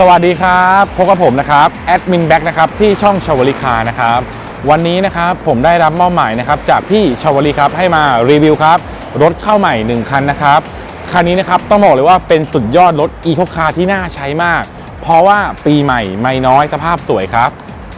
สวัสดีครับพบกับผมนะครับแอดมินแบ็กนะครับที่ช่องชาวลิคานะครับวันนี้นะครับผมได้รับมอบหมายนะครับจากพี่ชาวลิครับให้มารีวิวครับรถเข้าใหม่ 1 คันนะครับคันนี้นะครับต้องบอกเลยว่าเป็นสุดยอดรถอีโคคาร์ที่น่าใช้มาก เพราะว่าปีใหม่ไม่น้อยสภาพสวยครับ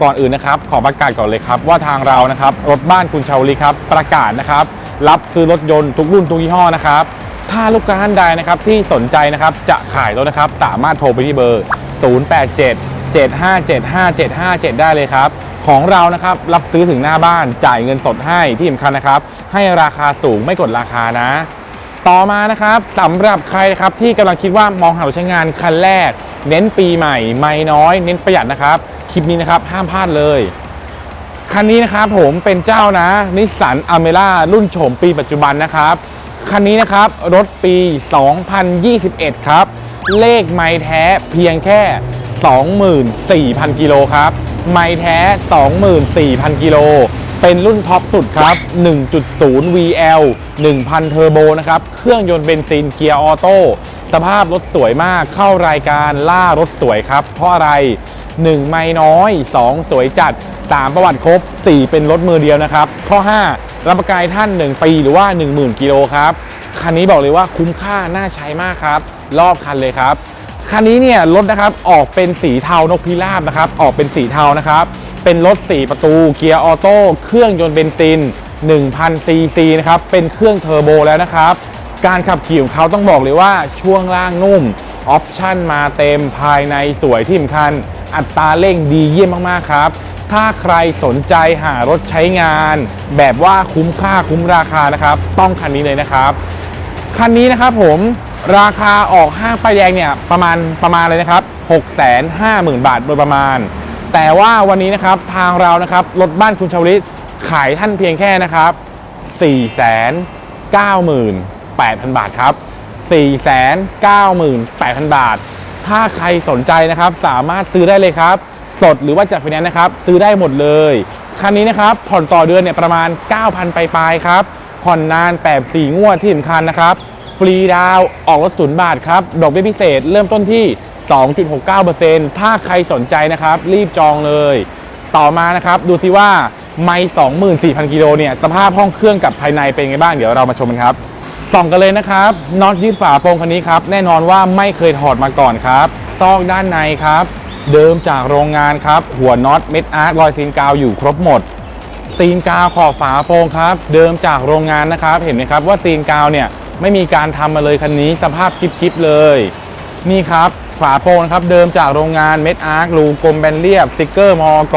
ก่อนอื่นนะครับขอประกาศก่อนเลยครับว่าทางเรานะครับรถบ้านคุณชาวลิครับประกาศนะครับรับซื้อรถยนต์ทุกรุ่นทุกยี่ห้อนะครับถ้าลูกค้าท่านใดนะครับที่สนใจนะครับจะขายรถนะครับสามารถโทรไปที่เบอร์ 087 757 5757 ได้เลยครับ ของเรานะครับรับซื้อถึงหน้าบ้านจ่ายเงินสดให้ที่สำคัญนะครับ ให้ราคาสูงไม่กดราคานะ ต่อมานะครับสำหรับใครนะครับที่กำลังคิดว่ามองหารถใช้งานคันแรก เน้นปีใหม่ไม่น้อย เน้นประหยัดนะครับ คลิปนี้นะครับห้ามพลาดเลยคันนี้นะครับผมเป็นเจ้านะนิสสันอเมร่ารุ่นโฉมปีปัจจุบันนะครับ คันนี้นะครับรถปี 2021 ครับ เลขไม้แท้เพียงแค่ 24,000 กิโลครับ ไม้แท้ 24,000 กิโล เป็นรุ่นท็อปสุดครับ 1.0 VL 1,000 เทอร์โบนะครับ เครื่องยนต์เบนซินเกียร์ออโต้ สภาพรถสวยมาก เข้ารายการล่ารถสวยครับ เพราะอะไร 1 ไม่น้อย 2 สวยจัด 3 ประวัติครบ 4 เป็นรถมือเดียวนะครับ ข้อ 5 รับประกันท่าน 1 ปีหรือว่า 10,000 กิโลครับ คันนี้บอกเลยว่าคุ้มค่าน่าใช้มากครับ รอบคันเลยครับคันนี้เนี่ยรถนะครับออกเป็นสีเทานกพิราบนะครับ ออกเป็นสีเทานะครับ เป็นรถ4ประตู เกียร์ออโต้เครื่องยนต์เบนซิน1,000ซีซีนะครับเป็นเครื่องเทอร์โบแล้วนะครับ การขับขี่ของเขาต้องบอกเลยว่าช่วงล่างนุ่มออปชั่นมาเต็มภายในสวยที่สำคัญ อัตราเร่งดีเยี่ยมมากๆครับ ถ้าใครสนใจหารถใช้งาน แบบว่าคุ้มค่าคุ้มราคานะครับ ต้องคันนี้เลยนะครับ คันนี้นะครับผม ราคาออกห้างป้ายแดงเนี่ยประมาณประมาณเลยนะครับ 650,000 บาทโดยประมาณ แต่ว่าวันนี้นะครับทางเรานะครับรถบ้านคุณชาวลิตขายท่านเพียงแค่นะครับ 498,000 บาทครับ 498,000 บาท ถ้าใครสนใจนะครับสามารถซื้อได้เลยครับ สดหรือว่าจัดไฟแนนซ์นะครับ ซื้อได้หมดเลย คันนี้นะครับผ่อนต่อเดือนเนี่ยประมาณ 9,000ปลายๆครับ ผ่อนนาน 8 4 งวดที่สำคัญนะครับ ฟรีดาวออกรถศูนย์บาทครับ ดอกเบี้ยพิเศษเริ่มต้นที่ 2.69%ถ้าใครสนใจนะครับ รีบจองเลย ต่อมานะครับ ดูซิว่าไม่24,000 กิโลเนี่ย สภาพห้องเครื่องกับภายในเป็นไงบ้าง เดี๋ยวเรามาชมกันครับ ส่องกันเลยนะครับน็อตยืดฝาโปรงคันนี้ครับ แน่นอนว่าไม่เคยถอดมาก่อนครับซอกด้านในครับ เดิมจากโรงงานครับ หัวน็อตเม็ดอาร์ตรอยซีนกาวอยู่ครบหมดซีนกาวขอบฝาโปรงครับ เดิมจากโรงงานนะครับ เห็นไหมครับว่าซีนกาวเนี่ย ไม่มีการทำมาเลยคันนี้สภาพกิ๊บๆเลย นี่ครับฝาโปรงนะครับเดิมจากโรงงานเม็ดอาร์ครูกลมแบนเรียบสติกเกอร์มอก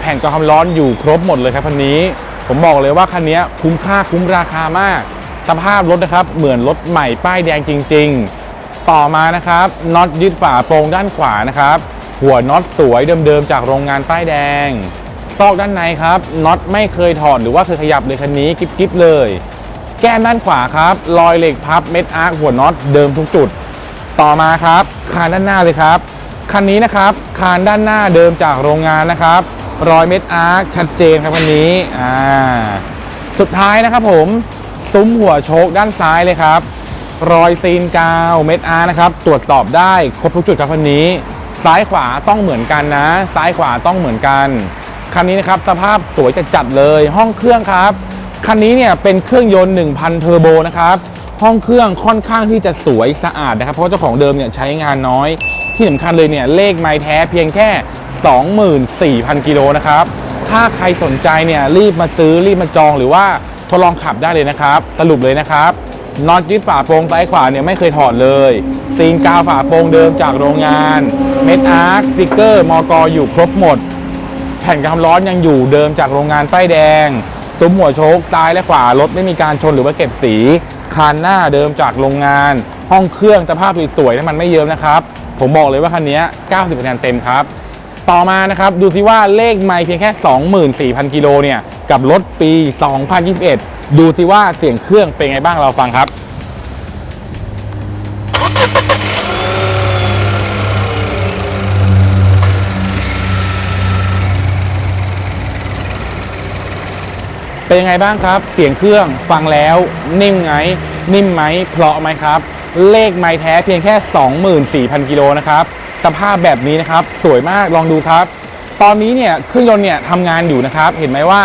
แผ่นกรองความร้อนอยู่ครบหมดเลยครับคันนี้ ผมบอกเลยว่าคันนี้คุ้มค่าคุ้มราคามาก สภาพรถนะครับเหมือนรถใหม่ป้ายแดงจริง ๆ ต่อมานะครับน็อตยึดฝาโปรงด้านขวานะครับหัวน็อตสวยเดิมๆจากโรงงานป้ายแดงซอกด้านในครับน็อตไม่เคยถอดหรือว่าเคยขยับเลยคันนี้กิ๊บๆเลย แก้มด้านขวาครับรอยเหล็กพับเม็ดอาร์คหัวน็อตเดิมทุกจุด ต่อมาครับคานด้านหน้าเลยครับคันนี้นะครับคานด้านหน้าเดิมจากโรงงานนะครับรอยเม็ดอาร์คชัดเจนครับคันนี้อ่าสุดท้ายนะครับผมซุ้มหัวโชคด้านซ้ายเลยครับ รอยซีนกาวเม็ดอาร์นะครับ ตรวจสอบได้ครบทุกจุดครับคันนี้ ซ้ายขวาต้องเหมือนกันนะ ซ้ายขวาต้องเหมือนกันคันนี้นะครับสภาพสวยจัดๆเลยห้องเครื่องครับ คันนี้เนี่ยเป็นเครื่องยนต์ 1,000 เทอร์โบนะครับ ห้องเครื่องค่อนข้างที่จะสวยสะอาดนะครับ เพราะเจ้าของเดิมเนี่ยใช้งานน้อย ที่สำคัญเลยเนี่ยเลขไม้แท้เพียงแค่ 24,000 กิโลนะครับ ถ้าใครสนใจเนี่ยรีบมาซื้อรีบมาจองหรือว่าทดลองขับได้เลยนะครับ สรุปเลยนะครับน็อตยึดฝาโปรงซ้ายขวาเนี่ยไม่เคยถอดเลยซีนกาวฝาโปรงเดิมจากโรงงาน เม็ดอาร์คสติกเกอร์มอกอยู่ครบหมด แผ่นกันความร้อนยังอยู่เดิมจากโรงงานป้ายแดง ตุ้มหัวโชคซ้ายและขวารถไม่มีการชนหรือว่าเก็บสีคานหน้าเดิมจากโรงงาน ห้องเครื่องสภาพสวยๆน้ำมันไม่เยิ้มนะครับ ผมบอกเลยว่าคันนี้ 90คะแนนเต็มครับ ต่อมานะครับดูซิว่าเลขไม่เพียงแค่ 24,000 กิโลเนี่ย กับรถปี 2021 ดูซิว่าเสียงเครื่องเป็นไงบ้างเราฟังครับ เป็นยังไงบ้างครับ เสียงเครื่องฟังแล้วนิ่มไหมนิ่มไหมเพราะไหมครับ เลขไม้แท้เพียงแค่ 24,000กิโลนะครับสภาพแบบนี้นะครับสวยมากลองดูครับ ตอนนี้เนี่ยเครื่องยนต์เนี่ยทำงานอยู่นะครับ เห็นไหมว่า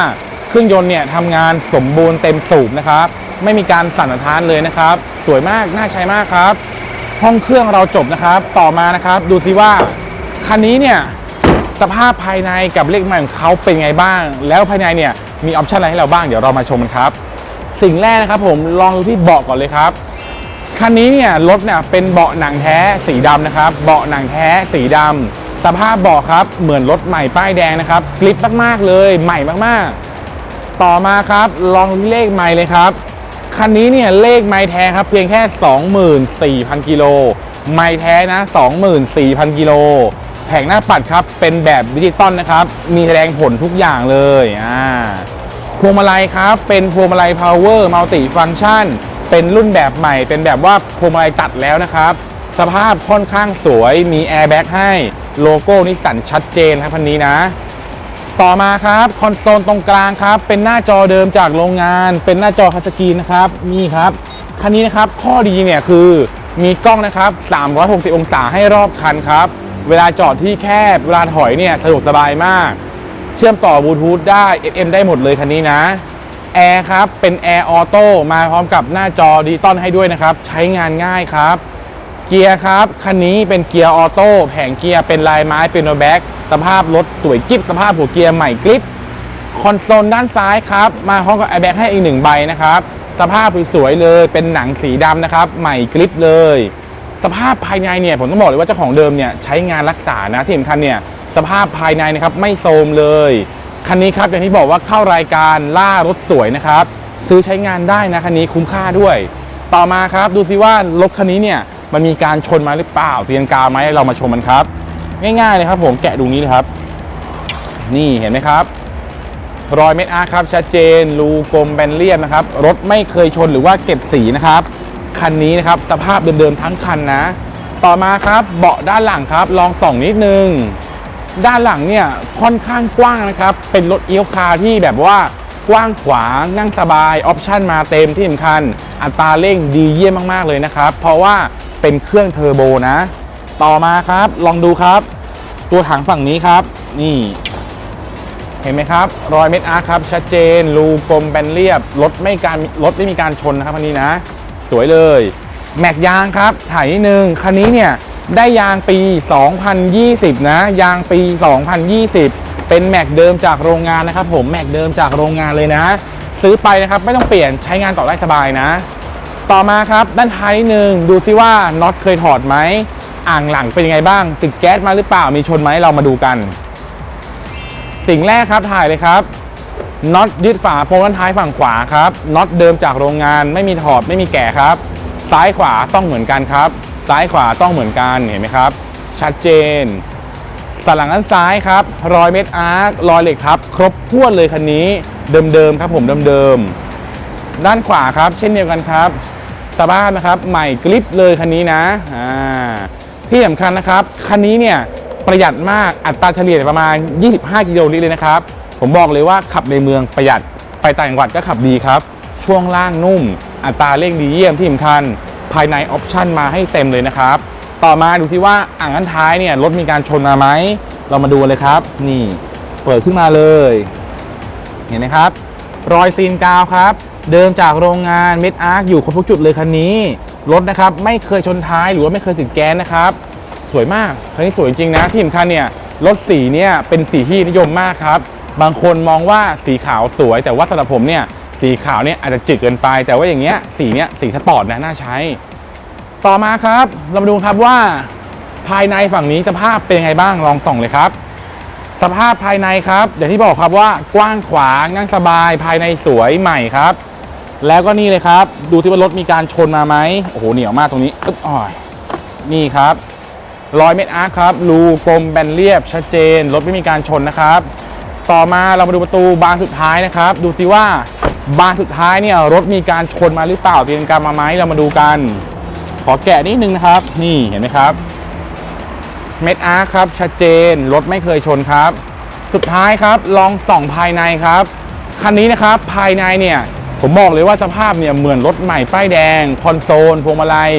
เครื่องยนต์เนี่ยทำงานสมบูรณ์เต็มสูบนะครับไม่มีการสั่นสะท้านเลยนะครับ สวยมากน่าใช้มากครับ ห้องเครื่องเราจบนะครับ ต่อมานะครับ ดูซิว่าคันนี้เนี่ย สภาพภายในกับเลขใหม่ของเขาเป็นไงบ้าง แล้วภายในเนี่ยมีออปชันอะไรให้เราบ้างเดี๋ยวเรามาชมกันครับ สิ่งแรกนะครับผมลองดูที่เบาะก่อนเลยครับคันนี้เนี่ยรถเนี่ยเป็นเบาะหนังแท้สีดำนะครับ เบาะหนังแท้สีดำสภาพเบาะครับเหมือนรถใหม่ป้ายแดงนะครับกริปมากๆเลยใหม่มากๆ ต่อมาครับลองเลขไมล์เลยครับคันนี้เนี่ยเลขไมล์แท้ครับเพียงแค่ 24,000กิโลไมล์แท้นะ 24,000กิโล แผงหน้าปัดครับ เป็นแบบดิจิตอลนะครับ มีแสดงผลทุกอย่างเลยอ่าพวงมาลัยครับ เป็นพวงมาลัย power multi function เป็นรุ่นแบบใหม่ เป็นแบบว่าพวงมาลัยตัดแล้วนะครับ สภาพค่อนข้างสวย มีแอร์แบ็กให้ โลโก้นิสสันชัดเจนครับคันนี้นะ ต่อมาครับคอนโซลตรงกลางครับ เป็นหน้าจอเดิมจากโรงงาน เป็นหน้าจอคัสกีนนะครับ นี่ครับ คันนี้นะครับ ข้อดีเนี่ยคือมีกล้องนะครับ 360 องศาให้รอบคันครับ เวลาจอดที่แคบเวลาถอยเนี่ยสะดวกสบายมาก เชื่อมต่อบลูทูธได้ FM ได้หมดเลยคันนี้นะแอร์ครับ เป็นแอร์ออโต้มาพร้อมกับหน้าจอดิจิตอลให้ด้วยนะครับ ใช้งานง่ายครับ เกียร์ครับ คันนี้เป็นเกียร์ออโต้แผงเกียร์เป็นลายไม้เป็นโนแบ็กสภาพรถสวยกิ๊บสภาพหัวเกียร์ใหม่กริบคอนโซลด้านซ้ายครับ มาพร้อมกับแอร์แบ็กให้อีกหนึ่งใบนะครับ สภาพสวยเลยเป็นหนังสีดำนะครับ ใหม่กริบเลย สภาพภายในเนี่ยผมต้องบอกเลยว่าเจ้าของเดิมเนี่ยใช้งานรักษานะที่สำคัญเนี่ยสภาพภายในนะครับไม่โทรมเลย คันนี้ครับอย่างที่บอกว่าเข้ารายการล่ารถสวยนะครับ ซื้อใช้งานได้นะคันนี้คุ้มค่าด้วย ต่อมาครับดูซิว่ารถคันนี้เนี่ยมันมีการชนมาหรือเปล่าเตียงกาไหมเรามาชมมันครับ ง่ายๆเลยครับผมแกะดูนี้เลยครับ นี่เห็นไหมครับ รอยเม็ดอาร์ครับชัดเจนรูกลมแบนเรียบนะครับรถไม่เคยชนหรือว่าเก็บสีนะครับ คันนี้นะครับสภาพเดิมๆทั้งคันนะ ต่อมาครับเบาะด้านหลังครับ ลองส่องนิดนึง ด้านหลังเนี่ยค่อนข้างกว้างนะครับ เป็นรถเอียวคาร์ที่แบบว่ากว้างขวางนั่งสบายออปชั่นมาเต็มที่สำคัญ อัตราเร่งดีเยี่ยมมากๆเลยนะครับ เพราะว่าเป็นเครื่องเทอร์โบนะ ต่อมาครับลองดูครับ ตัวถังฝั่งนี้ครับ นี่เห็นไหมครับรอยเม็ดอาร์คครับ ชัดเจนรูกลมแบนเรียบรถไม่การรถไม่มีการชนนะครับคันนี้นะ สวยเลย แม็กยางครับ ถ่ายนิดนึง คันนี้เนี่ย ได้ยางปี 2020 นะ ยางปี 2020 เป็นแม็กเดิมจากโรงงานนะครับผม แม็กเดิมจากโรงงานเลยนะ ซื้อไปนะครับ ไม่ต้องเปลี่ยน ใช้งานต่อได้สบายนะ ต่อมาครับ ด้านท้ายนิดนึง ดูซิว่าน็อตเคยถอดไหม อ่างหลังเป็นยังไงบ้าง ติดแก๊สมาหรือเปล่า มีชนไหม เรามาดูกัน สิ่งแรกครับ ถ่ายเลยครับ น็อตยึดฝาโปรงด้านท้ายฝั่งขวาครับน็อตเดิมจากโรงงานไม่มีถอดไม่มีแกะครับ ซ้ายขวาต้องเหมือนกันครับ ซ้ายขวาต้องเหมือนกันเห็นไหมครับ ชัดเจนสันหลังด้านซ้ายครับรอยเม็ดอาร์ครอยเหล็กครับ ครบถ้วนเลยคันนี้เดิมๆครับผมเดิมๆด้านขวาครับ เช่นเดียวกันครับสภาพนะครับ ใหม่กริปเลยคันนี้นะอ่าที่สำคัญนะครับคันนี้เนี่ยประหยัดมากอัตราเฉลี่ยประมาณ 25 กิโลลิตรเลยนะครับ ผมบอกเลยว่าขับในเมืองประหยัดไปต่างจังหวัดก็ขับดีครับ ช่วงล่างนุ่ม อัตราเร่งดีเยี่ยมที่สำคัญ ภายในออปชั่นมาให้เต็มเลยนะครับ ต่อมาดูที่ว่าอ่างด้านท้ายเนี่ยรถมีการชนมาไหม เรามาดูเลยครับ นี่ เปิดขึ้นมาเลย เห็นไหมครับ รอยซีนกาวครับ เดิมจากโรงงานเม็ดอาร์คอยู่ครบทุกจุดเลยคันนี้รถนะครับไม่เคยชนท้ายหรือว่าไม่เคยติดแก๊สนะครับ สวยมากคันนี้สวยจริงนะที่สำคัญเนี่ยรถสีเนี่ยเป็นสีที่นิยมมากครับ บางคนมองว่าสีขาวสวย แต่ว่าสำหรับผมเนี่ยสีขาวเนี่ยอาจจะจืดเกินไป แต่ว่าอย่างเงี้ยสีเนี้ยสีสปอร์ตนะน่าใช้ ต่อมาครับเรามาดูครับว่า ภายในฝั่งนี้สภาพเป็นยังไงบ้างลองส่องเลยครับ สภาพภายในครับอย่างที่บอกครับว่ากว้างขวางนั่งสบายภายในสวยใหม่ครับ แล้วก็นี่เลยครับ ดูที่ว่ารถมีการชนมาไหมโอ้โหเหนียวมากตรงนี้อึ๊บอ่อยนี่ครับร้อยเม็ดอาร์ครับรูกลมแบนเรียบชัดเจนรถไม่มีการชนนะครับ ต่อมาเรามาดูประตูบานสุดท้ายนะครับ ดูสิว่าบานสุดท้ายเนี่ยรถมีการชนมาหรือเปล่าเตียงกรรมาไหมเรามาดูกัน ขอแกะนิดนึงนะครับ นี่เห็นไหมครับ เม็ดอาร์คครับชัดเจนรถไม่เคยชนครับ สุดท้ายครับลองส่องภายในครับคันนี้นะครับภายในเนี่ยผมบอกเลยว่าสภาพเนี่ยเหมือนรถใหม่ป้ายแดง คอนโซลพวงมาลัย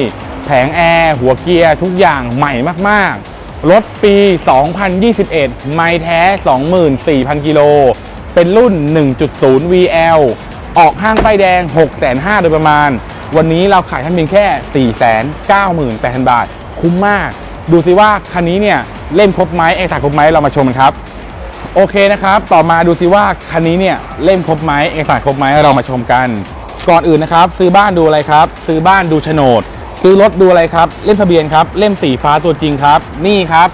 แผงแอร์หัวเกียร์ทุกอย่างใหม่มากๆ รถปี 2021 ไม่แท้ 24,000 กิโล เป็นรุ่น 1.0 VL ออกห้างป้ายแดง 6,500โดยประมาณ วันนี้เราขายท่านเพียงแค่ 498,000 บาท คุ้มมาก ดูสิว่าคันนี้เนี่ย เล่มครบไหมเอกสารครบไหมเรามาชมกันครับ โอเคนะครับ ต่อมาดูสิว่าคันนี้เนี่ย เล่มครบไหมเอกสารครบไหมเรามาชมกัน ก่อนอื่นนะครับ ซื้อบ้านดูอะไรครับ ซื้อบ้านดูโฉนด ซื้อรถดูอะไรครับ เล่มทะเบียนครับ เล่มสีฟ้าตัวจริงครับ นี่ครับ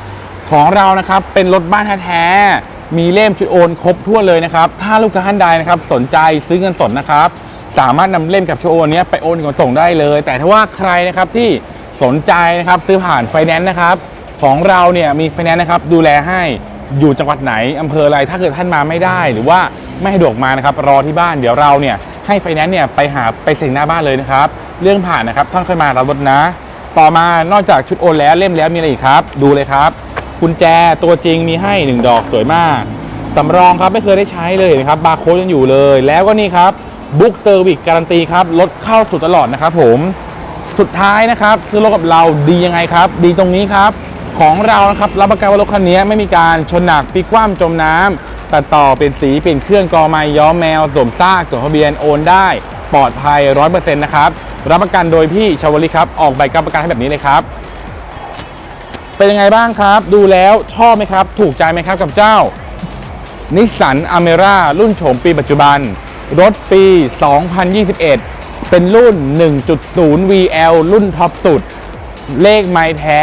ของเรานะครับเป็นรถบ้านแท้ๆมีเล่มชุดโอนครบทั่วเลยนะครับ ถ้าลูกค้าท่านใดนะครับสนใจซื้อเงินสดนะครับ สามารถนำเล่มกับชุดโอนนี้ไปโอนขนส่งได้เลย แต่ถ้าว่าใครนะครับที่สนใจนะครับซื้อผ่านไฟแนนซ์นะครับ ของเราเนี่ยมีไฟแนนซ์นะครับดูแลให้อยู่จังหวัดไหนอำเภออะไรถ้าเกิดท่านมาไม่ได้ หรือว่าไม่สะดวกมานะครับรอที่บ้านเดี๋ยวเราเนี่ยให้ไฟแนนซ์เนี่ยไปหาไปเซ็นหน้าบ้านเลยนะครับ เรื่องผ่านนะครับท่านค่อยมารับรถนะ ต่อมานอกจากชุดโอนแล้วเล่มแล้วมีอะไรอีกครับ ดูเลยครับกุญแจตัวจริงมีให้ 1 ดอกสวยมากสำรองครับไม่เคยได้ใช้เลยนะครับบาร์โค้ดยังอยู่เลย แล้วก็นี่ครับบุ๊กเตอร์วิกการันตีครับรถเข้าสู่ตลอดนะครับผมสุดท้ายนะครับซื้อรถกับเราดียังไงครับ ดีตรงนี้ครับ ของเรานะครับรับประกันว่ารถคันนี้ไม่มีการชนหนักพลิกว่ำจมน้ำตัดต่อเป็นสีเปลี่ยนเครื่องกอไม้ย้อมแมวสวมซากสวมทะเบียนโอนได้ ปลอดภัย 100%นะครับ รับประกันโดยพี่ชาวลิครับ ออกใบกับประกันให้แบบนี้เลยครับ เป็นยังไงบ้างครับ ดูแล้วชอบไหมครับ ถูกใจไหมครับกับเจ้านิสสันอเมร่ารุ่นโฉมปีปัจจุบัน รถปี 2021 เป็นรุ่น 1.0 VL รุ่นท็อปสุด เลขไม้แท้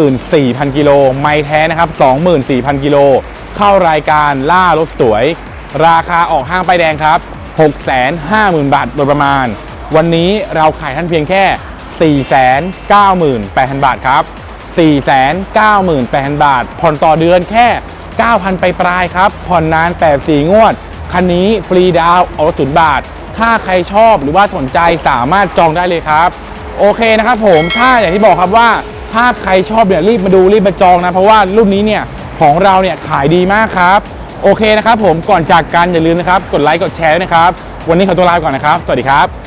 24,000 กิโล ไม้แท้นะครับ 24,000 กิโล เข้ารายการล่ารถสวย ราคาออกห้างไปแดงครับ 650,000 บาทโดยประมาณ วันนี้เราขายท่านเพียงแค่ 498,000 บาทครับ 498,000 บาท ผ่อนต่อเดือนแค่ 9,000 ไปปลายครับ ผ่อนนาน 84 งวด คันนี้ฟรีดาวเอาศูนย์บาท ถ้าใครชอบหรือว่าสนใจสามารถจองได้เลยครับ โอเคนะครับผม ถ้าอย่างที่บอกครับว่า ถ้าใครชอบเนี่ยรีบมาดูรีบมาจองนะ เพราะว่ารุ่นนี้เนี่ยของเราเนี่ยขายดีมากครับ โอเคนะครับผม ก่อนจากกันอย่าลืมนะครับ กดไลค์ กดแชร์ด้วยนะครับ วันนี้ขอตัวลาไปก่อนนะครับ สวัสดีครับ